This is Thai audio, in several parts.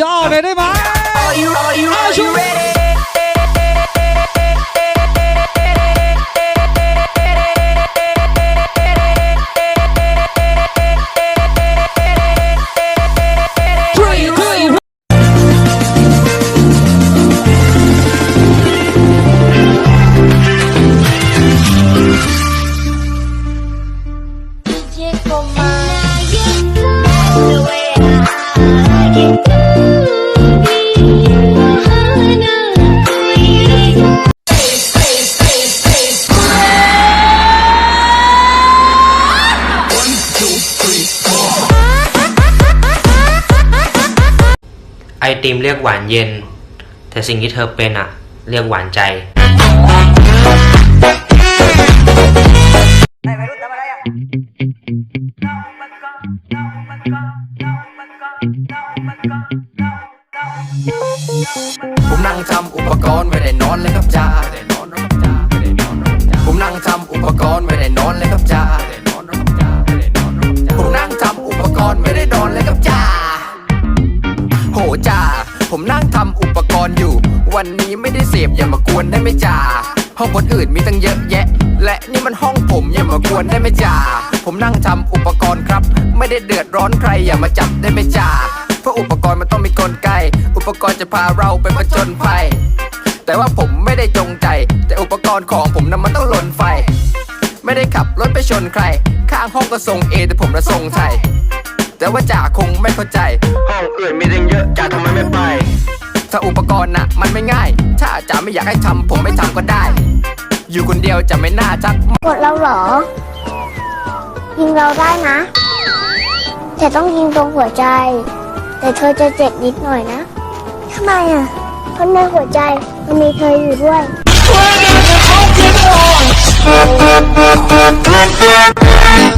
ย่อเลยได้ไหม Are you, are you, are you ready? ไอติมเรียกหวานเย็น แต่สิ่งที่เธอเป็นอะเรียกหวานใจผมนั่งทำอุปกรณ์ไม่ได้นอนเลยครับจ้าผมนั่งทำ นั่งทำอุปกรณ์อยู่ วันนี้ไม่ได้เสพอย่ามากวนได้ไหมจ้าห้องคนอื่นมีตั้งเยอะแยะ และนี่มันห้องผมอย่ามากวนได้ไหมจ้าผมนั่งทำอุปกรณ์ครับ ไม่ได้เดือดร้อนใครอย่ามาจับได้ไหมจ้าเพราะอุปกรณ์มันต้องมีกลไก อุปกรณ์จะพาเราไปผจญภัย แต่ว่าผมไม่ได้จงใจ แต่อุปกรณ์ของผมนั้นมันต้องหล่นไฟ ไม่ได้ขับรถไปชนใคร ข้างห้องก็ส่งเอแต่ผมระส่งไทย แต่ว่าจ่าคงไม่เข้าใจ ห้องอื่นมีตั้งเยอะจ่าทำไมไม่ไป ถ้าอุปกรณ์น่ะมันไม่ง่าย ถ้าจ่าไม่อยากให้ทำผมไม่ทำก็ได้ อยู่คนเดียวจะไม่น่าชัก กดเราเหรอ ยิงเราได้นะ แต่ต้องยิงตรงหัวใจ แต่เธอจะเจ็บนิดหน่อยนะทำไมอะเพราะในหัวใจมันมีเธออยู่ด้วยไ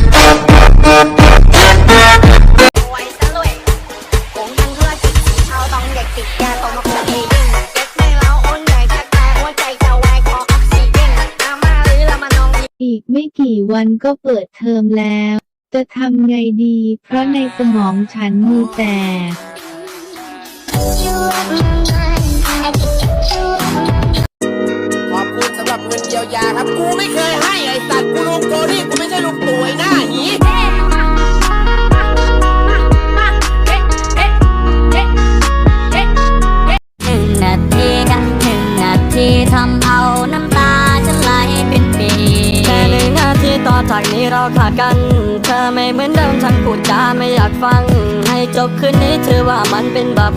ติดยาต้องมาคุยเองเจ็บไม่แล้วอ้นใหญ่แทบตายหัวใจจะวายขอออกซิเจนอามาหรือละมานองอีกไม่กี่วันก็เปิดเทอมแล้ว จะทำไงดี เพราะในสมองฉันมีแต่ ทีทำเอาน้ำตาฉันไหลเป็นปีแค่หนึ่งนาทีต่อจากนี้เราขาดกัน เธอไม่เหมือนเดิมฉันพูดจาไม่อยากฟัง ให้จบคืนนี้เธอว่ามันเป็นแบบ